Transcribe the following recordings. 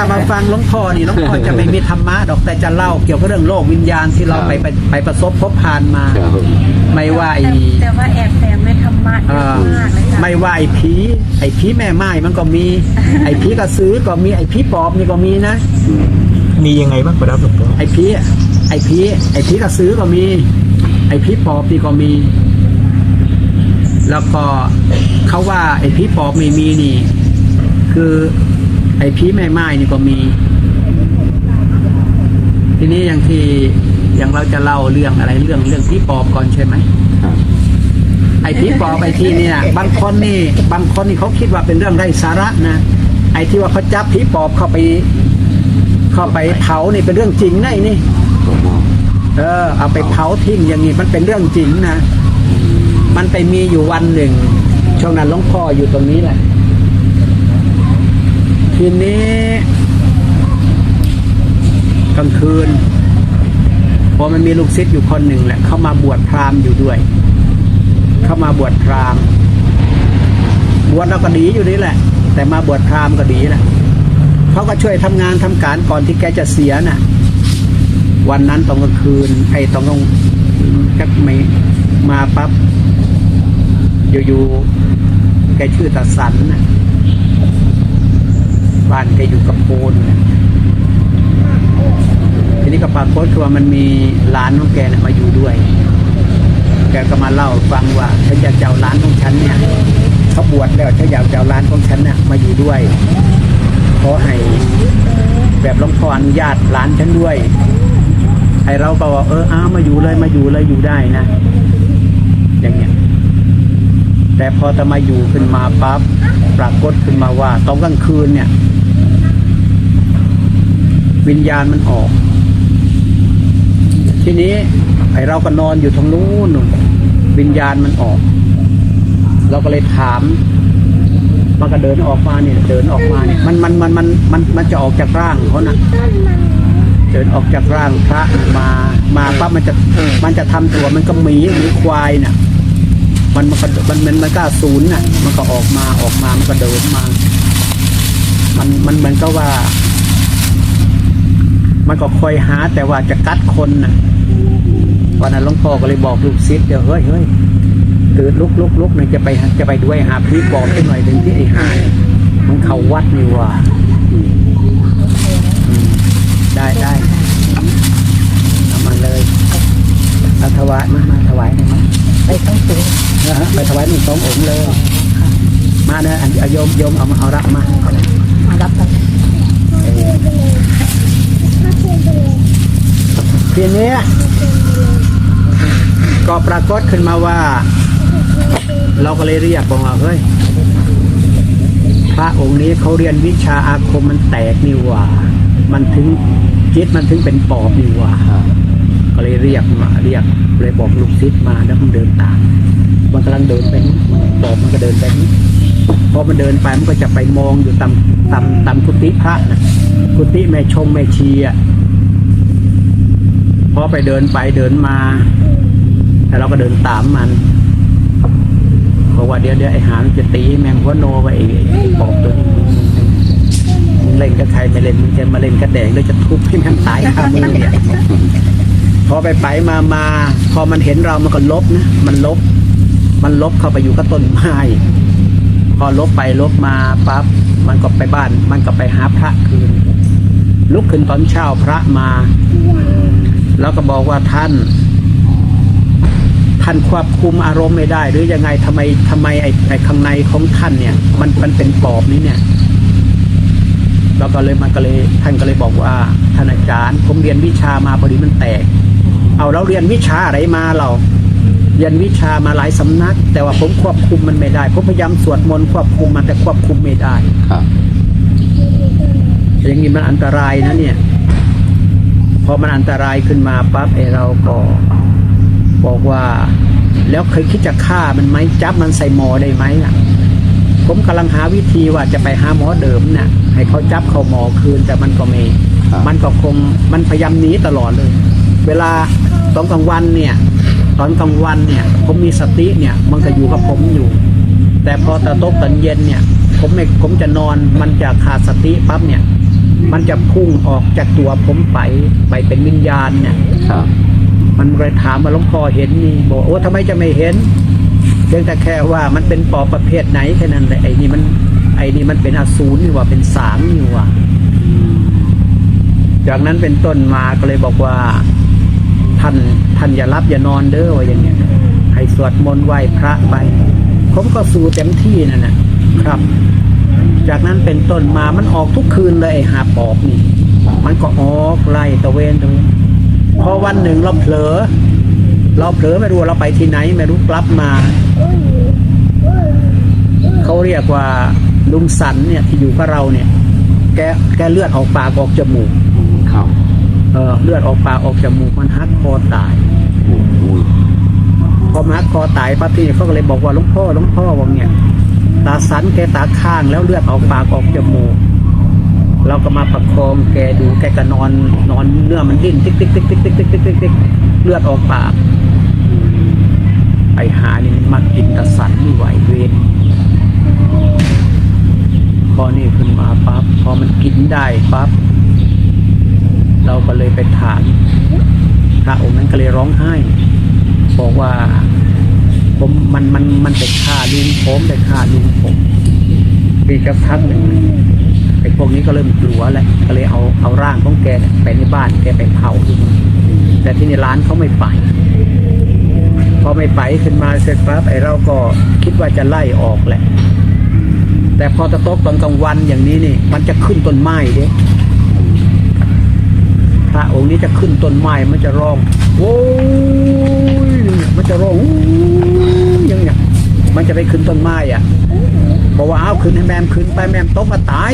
ถ้ามาฟังหลวงพ่อนี่หลวงพ่อจะไม่มีธรรมะดอกแต่จะเล่าเกี่ยวกับเรื่องโลกวิญญาณที่เราไปไปไปประสบพบผ่านมา ครับผมไม่ว่าไอ้ แต่แต่ว่าแอบแฝงในธรรมะเยเอ่อะอมากเลยค่ะไม่ว่าไอ้ผีไอ้ผีแม่ไม้มันก็มี ไอ้ผีกระสือก็มีไอ้ผีปอบนี่ก็มีนะมียังไงบ้างครับหลวงพ่อไอ้ผีไอ้ผีไอ้ผีกระสือก็มี ไอ้ผีปอบนี่ก็มี แล้วก็เขาว่าไอ้ผีปอบไม่มีนี่ คือ ไอ้ผีแม่ไม้นี่ก็มี ทีนี้อย่างที่อย่างเราจะเล่าเรื่องอะไรเรื่องเรื่องผีปอบก่อนใช่ไหมไอ้ผีปอบไอ้ที่เนี่ยบางคนนี่ บางคนนี่เขาคิดว่าเป็นเรื่องไร้สาระนะไอ้ที่ว่าเขาจับผีปอบเข้าไป เข้าไปเผานี่เป็นเรื่องจริงนะไอ้นี่ เออ เอาไปเผาทิ้งอย่างนี้มันเป็นเรื่องจริงนะมันไปมีอยู่วันหนึ่งช่วงนั้นหลวงพ่ออยู่ตรงนี้แหละ ทีนี้กลางคืนพอมันมีลูกศิษย์อยู่คนหนึ่งแหละ เข้ามาบวชพราหมณ์อยู่ด้วย เข้ามาบวชพราหมณ์บวชเราก็ดีอยู่นี่แหละ แต่มาบวชพราหมณ์ก็ดีแหละเขาก็ช่วยทำงานทำการก่อนที่แกจะเสียน่ะ วันนั้นตอนกลางคืนไอ้ตอนกลางก็ไม่มาปั๊บอยู่ๆแกชื่อตาสันน่ะ บ้านแกอยู่กับโพนน่ะทีนี้ก็ปรากฏคือว่ามันมีหลานของแกนะมาอยู่ด้วย แกก็มาเล่าฟังว่าฉันอยากจะเอาหลานของฉันเนี่ยเขาบวชแล้วฉันอยากจะเอาหลานของฉันเนี่ยมาอยู่ด้วยขอให้แบบหลวงพ่ออนุญาตหลานฉันด้วยไอเราก็บอกเอออ้ามาอยู่เลยมาอยู่เลยอยู่ได้นะ อย่างเงี้ยแต่พอจะมาอยู่ขึ้นมาปั๊บปรากฏขึ้นมาว่าตอนกลางคืนเนี่ย วิญญาณมันออก ทีนี้ไอเราก็นอนอยู่ตรงนู้นวิญญาณมันออก เราก็เลยถาม มันก็เดินออกมาเนี่ย เดินออกมาเนี่ยมันมันมันมันมันมันจะออกจากร่างเขานะเดินออกจากร่างพระมามาปั๊บมันจะมันจะทำตัวมันก็หมีหมีควายน่ะ มันมันก็มันมันมันก็ศูนย์น่ะ มันก็ออกมาออกมามันก็เดินมา มันมันเหมือนก็ว่า มันก็คอยหาแต่ว่าจะกัดคนนะวันนั้นหลวงพ่อก็เลยบอกลูกศิษย์เดี๋ยวเฮ้ยเฮ้ยตื่นลุกลุกลุกหนึ่งจะไปจะไปด้วยหาพี่บอกให้หน่อยถึงที่ไอ้หายมันเขาวัดนี่ว่าได้ได้เอามาเลยเอาถวายมามาถวายหน่อยมั้ยไปต้องสูงนะฮะไปถวายหนึ่งสององค์เลย มาเนอะอันโยมโยมเอามาเอารับมามารับกัน เออ ทีนี้ก็ปรากฏขึ้นมาว่า เราก็เลยเรียกบอกว่าเฮ้ยพระองค์นี้เขาเรียนวิชาอาคมมันแตกนี่ว่า มันถึงจิตมันถึงเป็นปอบนี่ว่าก็เลยเรียกมาเรียกเลยบอกลูกศิษย์มาแล้วมันเดินตามมันกำลังเดินไปนี่ปอบมันก็เดินไปนี่พอมันเดินไปมันก็จะไปมองอยู่ตามตามตามกุฏิพระนะกุฏิแม่ชมแม่ชีอะ พอไปเดินไปเดินมาแล้วเราก็เดินตามมันบอกว่าเดี๋ยวเดี๋ยวไอ้หางจะตีแมงหัวโนไปไอ้ปอบตัวนี้มึงเล่นกับใครไม่เล่นมึงจะมาเล่นกับแดงแล้วจะทุบให้ม่งตายคามือเนี่ยพอไปไปมามาพอมันเห็นเรามันก็ลบนะมันลบ มันลบเข้าไปอยู่กับต้นไม้พอลบไปลบมาปั๊บมันก็ไปบ้าน มันก็ไปหาพระคืน ลุกขึ้นตอนเช้าพระมา แล้วก็บอกว่าท่าน ท่านควบคุมอารมณ์ไม่ได้ หรือยังไงทำไมทำไมไอ้ไอ้ข้างในของท่านเนี่ย มันมันเป็นปอบนี้เนี่ยแล้วก็เลยมันก็เลย ท่านก็เลยบอกว่าท่านอาจารย์ ผมเรียนวิชามาพอดีมันแตก เอาเราเรียนวิชาอะไรมาเราเรียนวิชามาหลายสำนัก แต่ว่าผมควบคุมมันไม่ได้ผมพยายามสวดมนต์ควบคุมมันแต่ควบคุมไม่ได้ครับอย่างนี้มันอันตรายนะเนี่ย พอมันอันตรายขึ้นมาปั๊บไอเราก็บอกว่า แล้วเคยคิดจะฆ่ามันไหมจับมันใส่หมอได้ไหมล่ะผมกำลังหาวิธีว่าจะไปหาหมอเดิมน่ะ ให้เขาจับเขาหมอคืนแต่มันก็ไม่ครับมันก็คงมันพยายามหนีตลอดเลย เวลาตอนกลางวันเนี่ย ตอนกลางวันเนี่ย ผมมีสติเนี่ย มันก็อยู่กับผมอยู่ แต่พอตะตกตอนเย็นเนี่ย ผมไม่ผมจะนอนมันจะขาดสติปั๊บเนี่ย มันจะพุ่งออกจากตัวผมไปไปเป็นวิญญาณเนี่ยครับ มันเลยถามว่าหลวงพ่อเห็นนี่บอกโอ้ทำไมจะไม่เห็นเพียงแต่แค่ว่ามันเป็นปอบประเภทไหนแค่นั้นแหละไอ้นี่มันไอ้นี่มันเป็นอสูรนี่ว่าเป็นสางนี่ว่าจากนั้นเป็นต้นมาก็เลยบอกว่า ท่านท่านอย่ารับอย่านอนเด้อว่าอย่างเงี้ยให้สวดมนต์ไหว้พระไป ผมก็สู้เต็มที่นั่นนะครับ จากนั้นเป็นต้นมามันออกทุกคืนเลยไอ้หาปอบนี่ มันก็ออกไล่ตะเวนตะเวนพอวันหนึ่งเราเผลอ เราเผลอไม่รู้ว่าเราไปที่ไหน ไม่รู้กลับมา เขาเรียกว่าลุงสันเนี่ยที่อยู่กับเราเนี่ย แกแกเลือดออกปากออกจมูกครับเออเลือดออกปากออกจมูกมันฮักคอตายโอ้โหพอมาฮักคอตายปั๊บที่นี่เขาก็เลยบอกว่าหลวงพ่อหลวงพ่อว่าเนี่ย ตาสันแกตาข้างแล้วเลือดออกปากออกจมูก เราก็มาประคองแกดูแกก็นอนนอนเนื้อมันดิ้นติ๊กติ๊กติ๊กติ๊กติ๊กติ๊กติ๊กติ๊กติ๊กเลือดออกปากไอหานี่มันมากินตาสันไม่ไหวเวรพอนี่ขึ้นมาปั๊บพอมันกินได้ปั๊บเราก็เลยไปถามพระองค์นั้นก็เลยร้องไห้ บอกว่า ผมมันมันมันไปฆ่าลุงผมไปฆ่าลุงผมปีกระพักหนึ่งไอ้พวกนี้ก็เริ่มกลัวแหละก็เลยเอาเอาร่างของแกไปในบ้านแกไปเผาแต่ที่ในร้านเขาไม่ไปพอไม่ไปขึ้นมาเสร็จปั๊บไอ้เราก็คิดว่าจะไล่ออกแหละ แต่พอตะตกตอนกลางวันอย่างนี้นี่ มันจะขึ้นต้นไม้เด้พระองค์นี้จะขึ้นต้นไม้มันจะร้องโอ้ มันจะร้องโอ้ยอย่างเงี้ยมันจะไปขึ้นต้นไม้อะบอกว่าเอาขึ้นให้แมมขึ้นไปแมมตกมาตาย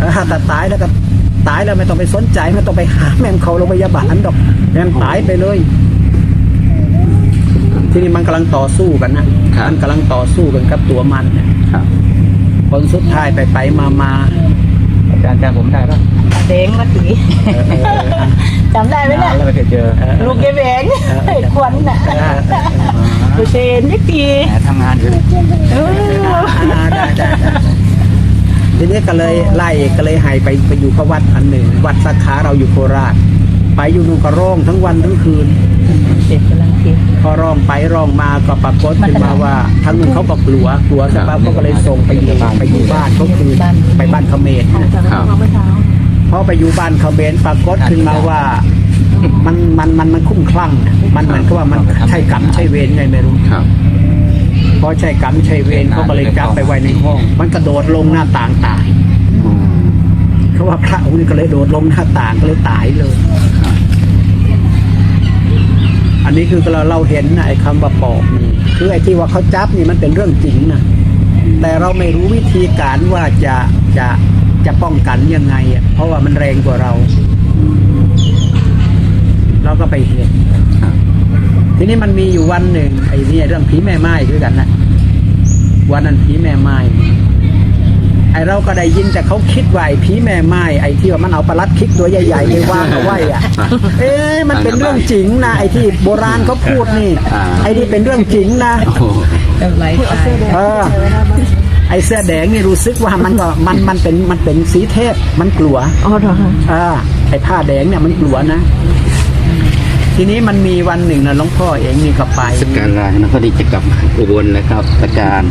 อ่าแต่ตายแล้วก็ตายแล้วไม่ต้องไปสนใจไม่ต้องไปหาแมมเขาโรงพยาบาลดอก แมมตายไปเลย ทีนี้มันกำลังต่อสู้กันนะมันกำลังต่อสู้กันกับตัวมันเนี่ยครับผลสุดท้ายไปไปมามา อาจารย์จำผมได้ปะแดงมาตีเออเออเอออะจำได้ไหมเนี่ยแล้วไม่เคยเจอเออลูกยายแบงไอ้ควันน่ะเออเออเออดูเชนนี่ปีทำงานอยู่เอออ่าได้ได้ได้ทีนี้ก็เลยไล่ก็เลยให้ไปไปอยู่กับวัดอันหนึ่ง วัดสาขาเราอยู่โคราช ไปอยู่นู่นก็ร้องทั้งวันทั้งคืนเด็กกำลัง กินพอร้องไปร้องมาก็ปรากฏขึ้นมาว่าทั้งนู้นเขาก็กลัวกลัวใช่ปะเขาก็เลยส่งไปอยู่ไปอยู่บ้านเขาคือไปบ้านเขมรนะครับเมื่อเช้าพอไปอยู่บ้านเขาเบนปรากฏขึ้นมาว่ามันมันมันมันคุ้มคลั่งน่ะมันเหมือนกับว่ามันใช่กรรมใช่เวรไงไม่รู้ครับพอใช่กรรมใช่เวรเขาก็เลยจับไปไว้ในห้อง มันกระโดดลงหน้าต่างตายอืมเขาว่าพระองค์นี้ก็เลยโดดลงหน้าต่างก็เลยตายเลย อันนี้คือเราเราเห็นนะไอ้คำว่าปอบนี่คือไอ้ที่ว่าเขาจับนี่มันเป็นเรื่องจริงนะแต่เราไม่รู้วิธีการว่าจะจะจะป้องกันยังไงอะเพราะว่ามันแรงกว่าเรา เราก็ไปเห็นทีนี้มันมีอยู่วันหนึ่งไอ้นี่เรื่องผีแม่ไม้ด้วยกันนะวันนั้นผีแม่ไม้ ไอ้เราก็ได้ยินแต่เขาคิดว่าไอ้ผีแม่ไม้ไอ้ที่ว่ามันเอาปลาลัดคิกตัวใหญ่ๆไปวางเอาไว้อะเอ๊ะมันเป็นเรื่องจริงนะไอ้ที่โบราณเขาพูดนี่ ไอ้นี่เป็นเรื่องจริงนะโอ้โหเป็นไรตายเออไอ้เสื้อแดงนี่รู้สึกว่ามันก็มันมันเป็นมันเป็นสีเทพมันกลัวอ๋อเหรออ่าไอ้ผ้าแดงเนี่ยมันกลัวนะ ทีนี้มันมีวันหนึ่งนะหลวงพ่อเองนี่ก็ไปสการลานะพอดีจะกลับอุบลนะครับอาจารย์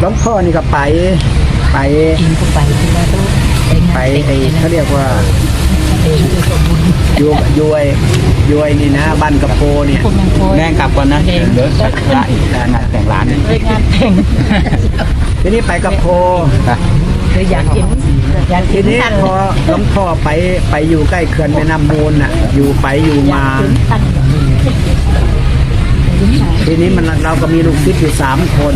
หลวงพ่อนี่ก็ไป ไปกินเข้าไปที่ว่าต้องไปไอ้เขาเรียกว่าเองคือสมบูรณ์ยุยยุยยุยนี่นะบ้านกระโพเนี่ยพวกยังโคยแม่งกลับก่อนนะเดี๋ยวสักระอีกงานแต่งร้านนี่งานแต่งทีนี้ไปกระโพอยากกินอยากกิทีนนี้พอหลวงพ่อไปไปอยู่ใกล้เขื่อนแม่น้ำมูลน่ะ อยู่ไปอยู่มาทันทีนี้มันเราก็มีลูกศิษย์อยู่สามคน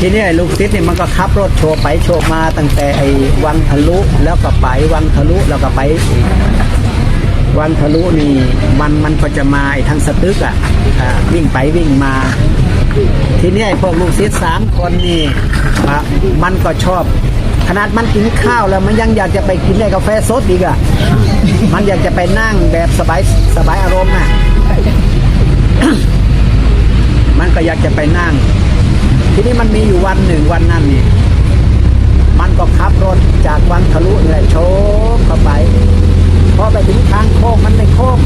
ทีนี้ไอ้ลูกศิษย์เนี่ยมันก็ขับรถโชว์ไปโชว์มาตั้งแต่ไอ้วังทะลุแล้วก็ไปวังทะลุแล้วก็ไปอีกวังทะลุนี่มันมันก็จะมาไอ้ทางสตึกอะอ่าวิ่งไปวิ่งมา ทีนี้ไอ้พวกลูกศิษย์สามคนนี่มันก็ชอบ ขนาดมันกินข้าวแล้วมันยังอยากจะไปกินไอ้กาแฟสดอีกอะมันอยากจะไปนั่งแบบสบายสบายอารมณ์น่ะมันก็อยากจะไปนั่ง ทีนี้มันมีอยู่วันหนึ่งวันนั้นนี่มันก็ขับรถจากวังทะลุเลยโชกเข้าไปพอไปถึงทางโค้งมันไม่โค้ง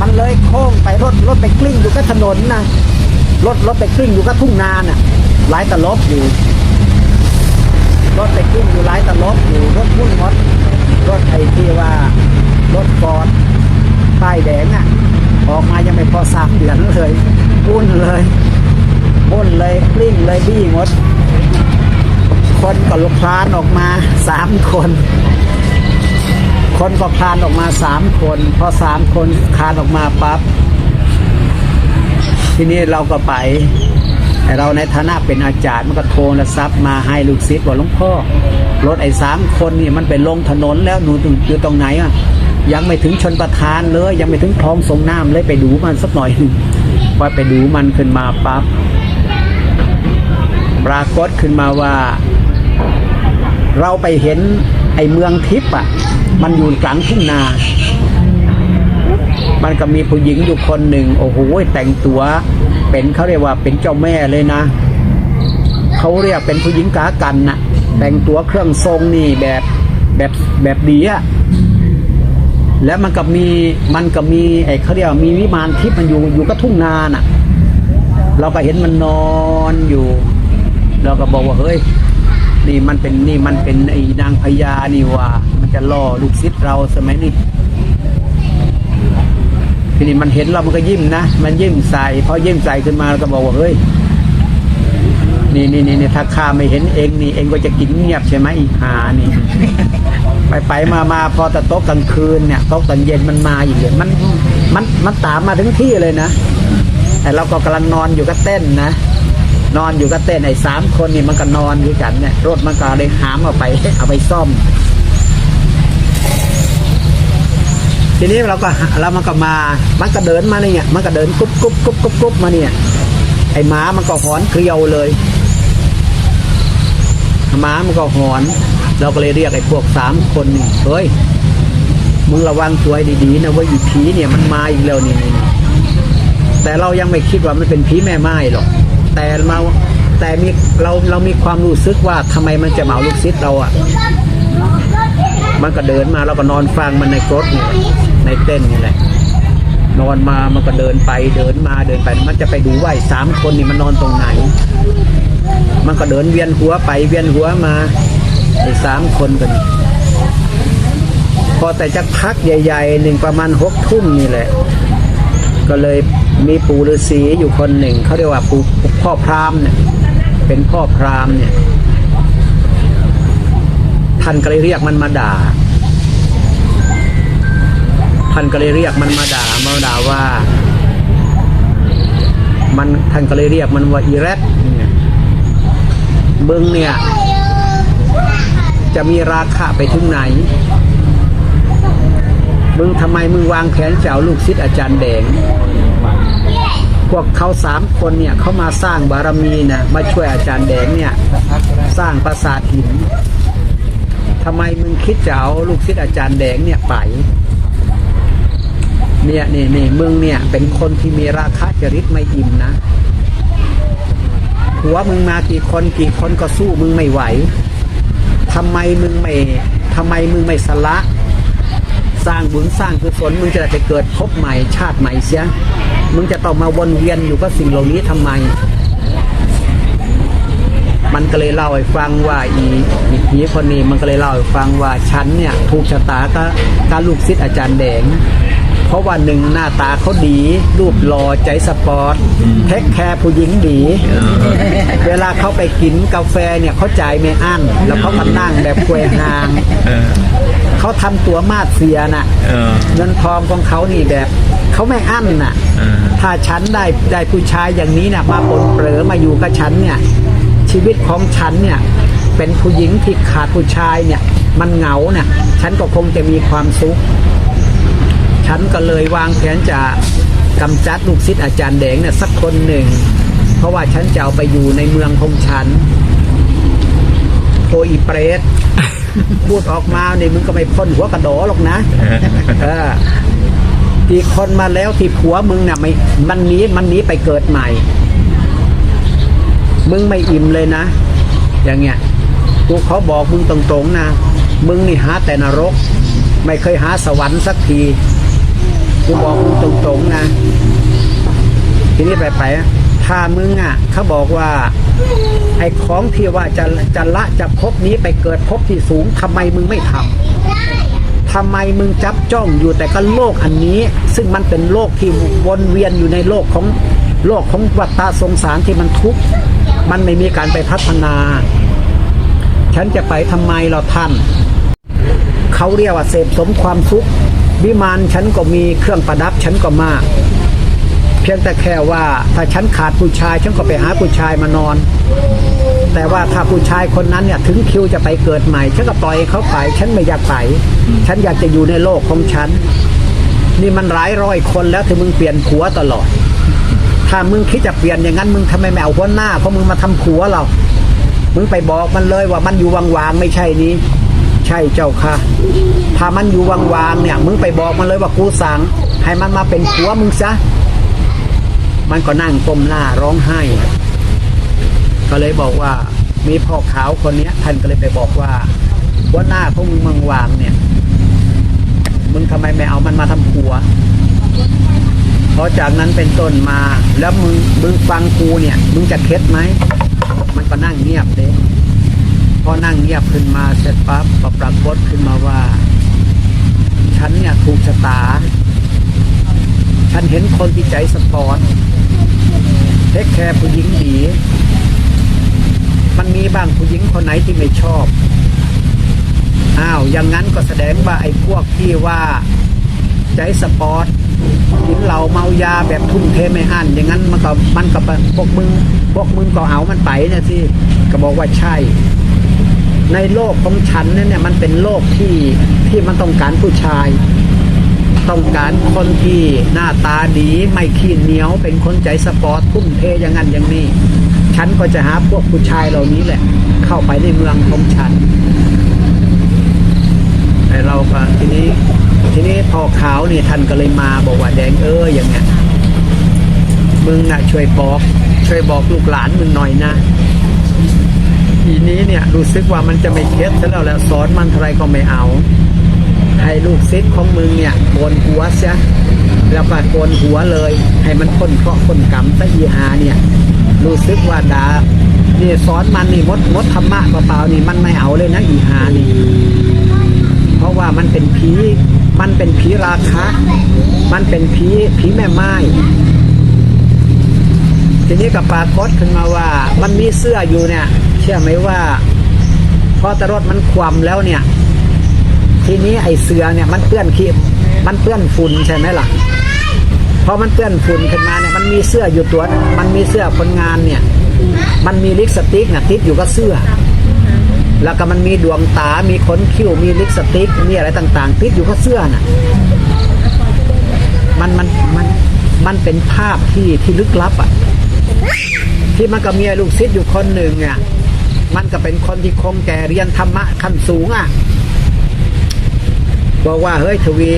มันเลยโค้งไปรถรถไปกลิ้งอยู่กับถนนนะรถรถไปกลิ้งอยู่กับทุ่งนาน่ะหลายตลบอยู่รถไปกลิ้งอยู่หลายตลบอยู่รถพุ่งมดรถไอ้ที่ว่ารถฟอร์ดป้ายแดงอะออกมายังไม่พอสามเดือนเลยพุ่นเลย พ่นเลยกลิ้งเลยบี้หมด คนก็ลุกคลานออกมาสามคน คนก็คลานออกมาสามคน พอสามคนคลานออกมาปั๊บทีนี้เราก็ไปแต่เราในฐานะเป็นอาจารย์มันก็โทรศัพท์มาให้ลูกศิษย์ว่าหลวงพ่อรถไอ้สามคนนี่มันไปลงถนนแล้วหนูอยู่ตรงไหนอะยังไม่ถึงชนประทานเลย ยังไม่ถึงคลองสงน้ำเลยไปดูมันสักหน่อยหนึ่งพอไปดูมันขึ้นมาปั๊บ ปรากฏขึ้นมาว่า เราไปเห็นไอ้เมืองทิพย์อะ มันอยู่กลางทุ่งนา มันก็มีผู้หญิงอยู่คนหนึ่ง โอ้โหแต่งตัว เป็นเขาเรียกว่าเป็นเจ้าแม่เลยนะเขาเรียกเป็นผู้หญิงกากันนะแต่งตัวเครื่องทรงนี่แบบแบบแบบดีอะแล้วมันก็มีมันก็มีไอ้เขาเรียกว่ามีวิมานทิพย์มันอยู่อยู่ก็ทุ่งนาน่ะ เราก็เห็นมันนอนอยู่ เราก็บอกว่าเฮ้ยนี่มันเป็นนี่มันเป็นไอ้นางพญานี่ว่า มันจะล่อลูกศิษย์เราสมัยนี้ทีนี้มันเห็นเรามันก็ยิ้มนะ มันยิ้มใส่พอยิ้มใส่ขึ้นมาเราก็บอกว่าเฮ้ยนี่นี่นี่นี่ถ้าข้าไม่เห็นเองนี่เองก็จะกินเงียบใช่ไหมหานี่ ไปไปมามาพอต่โต๊ะกลางคืนเนี่ยโต๊ะตอนเย็นมันมาอีกเลยมันมันมันตามมาถึงที่เลยนะแต่เราก็กำลังนอนอยู่ก็เต้นนะ นอนอยู่ก็เต้นไอ้สามคนนี่มันก็นอนด้วยกันเนี่ยรถมันก็เลยหามเอาไปเอาไปซ่อม ทีนี้เราก็หามันก็มา มันก็เดินมาเนี่ย มันก็เดินกุ๊บกุ๊บกุ๊บกุ๊บกุ๊บมาเนี่ย ไอ้หมามันก็หอนเกลียวเลยหมามันก็หอน เราก็เลยเรียกไอ้พวกสามคนนี่เฮ้ยมึงระวังตัวให้ดีๆนะว่าอีผีเนี่ยมันมาอีกแล้วนี่แต่เรายังไม่คิดว่ามันเป็นผีแม่ไม้หรอก แต่เมาแต่มีเราเรามีความรู้สึกว่าทำไมมันจะเหมาลูกศิษย์เราอะมันก็เดินมาเราก็นอนฟังมันในรถนี่ในเต้นนี่แหละนอนมามันก็เดินไปเดินมาเดินไป มันจะไปดูว่าไอ้สามคนนี่มันนอนตรงไหน มันก็เดินเวียนหัวไปเวียนหัวมาไอ้สามคนกันพอแต่จะพักใหญ่ๆหนึ่งประมาณหกทุ่มนี่แหละ ก็เลย มีปู่ฤาษีอยู่คนหนึ่งเขาเรียกว่าปู่พ่อพราหมณ์เนี่ยเป็นพ่อพราหมณ์เนี่ยท่านก็เลยเรียกมันมาด่า ท่านก็เลยเรียกมันมาด่ามาด่าว่า มันท่านก็เลยเรียกมันว่าอีแรดเนี่ยมึงเนี่ย จะมีราคาไปถึงไหนมึงทำไมมึงวางแผนจะเอาลูกศิษย์อาจารย์แดง พวกเขาสามคนเนี่ยเขามาสร้างบารมีนะมาช่วยอาจารย์แดงเนี่ยสร้างปราสาทหินทำไมมึงคิดจะเอาลูกศิษย์อาจารย์แดงเนี่ยไปเนี่ยนี่นี่มึงเนี่ยเป็นคนที่มีราคะจริตไม่อิ่มนะหัวมึงมากี่คนกี่คนก็สู้มึงไม่ไหวทำไมมึงไม่ทำไมมึงไม่สละ ร้างบุญสร้างกุศลมึงจะได้ไปเกิดพบใหม่ชาติใหม่เสีย มึงจะต้องมาวนเวียนอยู่กับสิ่งเหล่านี้ทำไม มันก็เลยเล่าให้ฟังว่าอีอีผีคนนี้มันก็เลยเล่าให้ฟังว่าฉันเนี่ยถูกชะตากับการลูกศิษย์อาจารย์แดง เพราะว่าหนึ่งหน้าตาเขาดี รูปหล่อใจสปอร์ตเทคแคร์ผู้หญิงดี เวลาเขาไปกินกาแฟเนี่ยเขาจ่ายไม่อั้นแล้วเขาก็นั่งแบบควยหางเออเขาทำตัวมาดเสียน่ะเออเงินทองของเขานี่แบบเขาไม่อั้นน่ะเออถ้าฉันได้ได้ผู้ชายอย่างนี้น่ะมาปนเปลือมาอยู่กับฉันเนี่ย ชีวิตของฉันเนี่ยเป็นผู้หญิงที่ขาดผู้ชายเนี่ย มันเหงาเนี่ยฉันก็คงจะมีความสุข ฉันก็เลยวางแผนจะกำจัดลูกศิษย์อาจารย์แดงเนี่ยสักคนหนึ่ง เพราะว่าฉันจะเอาไปอยู่ในเมืองของฉันโทอีเปรตพูดออกมาเนี่ยมึงก็ไม่พ้นหัวกระโดหรอกนะเออที่คนมาแล้วที่ผัวมึงน่ะไม่มันหนี้มันหนี้ไปเกิดใหม่ มึงไม่อิ่มเลยนะ อย่างเงี้ยกูขอบอกมึงตรงๆนะ มึงนี่หาแต่นรก ไม่เคยหาสวรรค์สักที กูบอกมึงตรงๆนะ ทีนี้ไปไปถ้ามึงอะ เขาบอกว่า ไอ้ของที่ว่าจะจะละจะพบนี้ไปเกิดพบที่สูงทำไมมึงไม่ทำทำไมมึงจับจ้องอยู่แต่ก็โลกอันนี้ ซึ่งมันเป็นโลกที่วนเวียนอยู่ในโลกของโลกของวัฏฏะสงสารที่มันทุกข์มันไม่มีการไปพัฒนา ฉันจะไปทำไมเราท่านเขาเรียกว่าเสพสมความสุกข์ วิมานฉันก็มีเครื่องประดับฉันก็มาก เพียงแต่แค่ว่าถ้าฉันขาดผู้ชาย ฉันก็ไปหาผู้ชายมานอน แต่ว่าถ้าผู้ชายคนนั้นเนี่ยถึงคิวจะไปเกิดใหม่ ฉันก็ปล่อยเขาไป ฉันไม่อยากไป ฉันอยากจะอยู่ในโลกของฉัน นี่มันหลายร้อยคนแล้วที่มึงเปลี่ยนผัวตลอด ถ้ามึงคิดจะเปลี่ยนอย่างนั้นมึงทำไมไม่เอาหัวหน้าเพราะมึงมาทำผัวเรา มึงไปบอกมันเลยว่ามันอยู่วางๆไม่ใช่นี้ ใช่เจ้าค่ะ ถ้ามันอยู่วางๆเนี่ย มึงไปบอกมันเลยว่ากูสั่ง ให้มันมาเป็นผัวมึงซะ มันก็นั่งก้มหน้าร้องไห้ ก็เลยบอกว่า มีพ่อขาวคนเนี้ยท่านก็เลยไปบอกว่าว่าหน้าพวกมึงมังวางเนี่ย มึงทำไมไม่เอามันมาทำผัวพอจากนั้นเป็นต้นมาแล้วมึงมึงฟังกูเนี่ย มึงจะเคล็ดไหม มันก็นั่งเงียบเด้พ อนั่งเงียบขึ้นมาเสร็จปั๊บก็ปรากฏขึ้นมาว่า ฉันเนี่ยถูกชะตา ฉันเห็นคนที่ใจสปอร์ตเทคแคร์ผู้หญิงดี มันมีบ้างผู้หญิงคนไหนที่ไม่ชอบ อ้าว อย่างนั้นก็แสดงว่าไอ้พวกที่ว่าใจสปอร์ตกินเหล้าเมายาแบบทุ่มเทไม่อั้นอย่างนั้นมันก็มันก็พวกมึงพวกมึงก็เอามันไปนะที่ก็บอกว่าใช่ ในโลกของฉันเนี่ยเนี่ยมันเป็นโลกที่ที่มันต้องการผู้ชาย ต้องการคนที่หน้าตาดีไม่ขี้เหนียว เป็นคนใจสปอร์ตทุ่มเทอย่างนั้นอย่างนี้ ฉันก็จะหาพวกผู้ชายเหล่านี้แหละ เข้าไปในเมืองของฉันไอเราก็ทีนี้ทีนี้พอขาวนี่ท่านก็เลยมาบอกว่าแดงเอออย่างเงี้ยมึงน่ะช่วยบอก ช่วยบอกลูกหลานมึงหน่อยนะ ทีนี้เนี่ยรู้สึกว่ามันจะไม่เก็ตซะแล้วแหละสอนมันเท่าไรก็ไม่เอา ให้ลูกซิดของมึงเนี่ยโกนหัวเสียแล้วก็โกนหัวเลย ให้มันพ้นเคราะห์พ้นกรรมซะอีหาเนี่ย รู้สึกว่าดานี่สอนมันนี่มดมดธรรมะเปล่าๆนี่มันไม่เอาเลยนะอีหานี่ เพราะว่ามันเป็นผีมันเป็นผีราคะมันเป็นผีผีแม่ไม้ทีนี้กับปรากฏขึ้นมาว่ามันมีเสื้ออยู่เนี่ย ชื่อไหมว่าพอตรถมันคว่ำแล้วเนี่ย ทีนี้ไอเสือเนี่ยมันเปื้อนขี้มันเปื้อนฝุ่นใช่ไหมล่ะพอมันเปื้อนฝุ่นขึ้นมาเนี่ยมันมีเสื้ออยู่ตัวมันมีเสื้อคนงานเนี่ย มันมีลิปสติกน่ะติดอยู่กับเสื้อ แล้วก็มันมีดวงตา มีขนคิ้ว มีลิปสติก มีอะไรต่างๆ ติดอยู่กับเสื้อน่ะ มันมันมันมันเป็นภาพที่ที่ลึกลับอะ ที่มันก็มีลูกศิษย์อยู่คนหนึ่งอะ มันก็เป็นคนที่คงแก่เรียนธรรมะขั้นสูงอะบอกว่าเฮ้ยทวี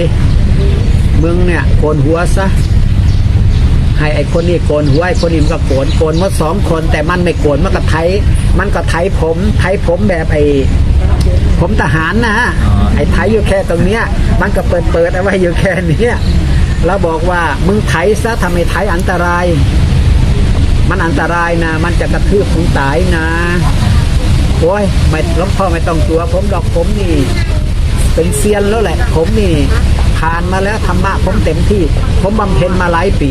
มึงเนี่ยโกนหัวซะให้ไอ้คนนี้โกนหัวไอ้คนนี้มันก็โกนโกนมาสองคน แต่มันไม่โกนมันก็ไถมันก็ไถผมไถผมแบบไอ้ผมทหารนะฮะไอ้ไถอยู่แค่ตรงเนี้ย มันก็เปิดเปิดเอาไว้อยู่แค่เนี้ยแล้วบอกว่ามึงไถซะทำไมไถอันตราย มันอันตรายนะ มันจะกระทืบถึงตายนะ โอ้ยไม่หลวงพ่อไม่ต้องกลัว ผมดอกผมนี่ เป็นเซียนแล้วแหละ ผมนี่ผ่านมาแล้วธรรมะผมเต็มที่ ผมบำเพ็ญมาหลายปี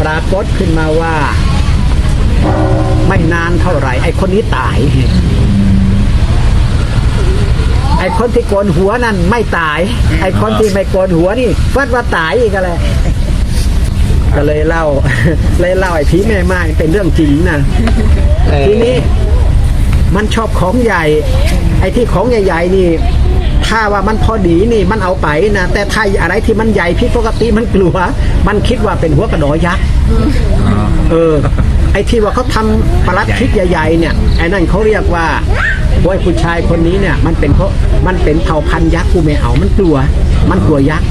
ปรากฏขึ้นมาว่า ไม่นานเท่าไหร่ ไอ้คนนี้ตาย ไอ้คนที่โกนหัวนั่นไม่ตาย ไอ้คนที่ไม่โกนหัวนี่ฟัดว่าตายอีกอะไรก็เลยเล่าเลยเล่าไอ้ผีแม่ไม้เป็นเรื่องจริงนะทีนี้ มันชอบของใหญ่ ไอ้ที่ของใหญ่ ๆ นี่ ถ้าว่ามันพอดีนี่มันเอาไปนะแต่ถ้าอะไรที่มันใหญ่ผิดปกติมันกลัว มันคิดว่าเป็นหัวกระดอยักษ์เออ ไอ้ที่ว่าเขาทำปลัดคิดใหญ่ๆเนี่ยไอ้นั่นเขาเรียกว่าว่าผู้ชายคนนี้เนี่ย มันเป็นเพราะมันเป็นเผ่าพันธุ์ยักษ์กูไม่เอามันกลัว มันกลัวยักษ์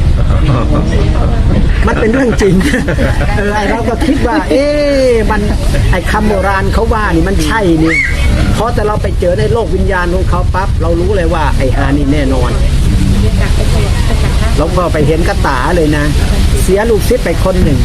มันเป็นเรื่องจริง เออไอเราก็คิดว่า เอ๊ะมันไอคำโบราณเขาว่านี่มันใช่นี่พอแต่เราไปเจอในโลกวิญญาณของเขาปั๊บเรารู้เลยว่าไอฮานี่แน่นอนเราก็ไปเห็นกระตาเลยนะ เสียลูกศิษย์ไปคนหนึ่ง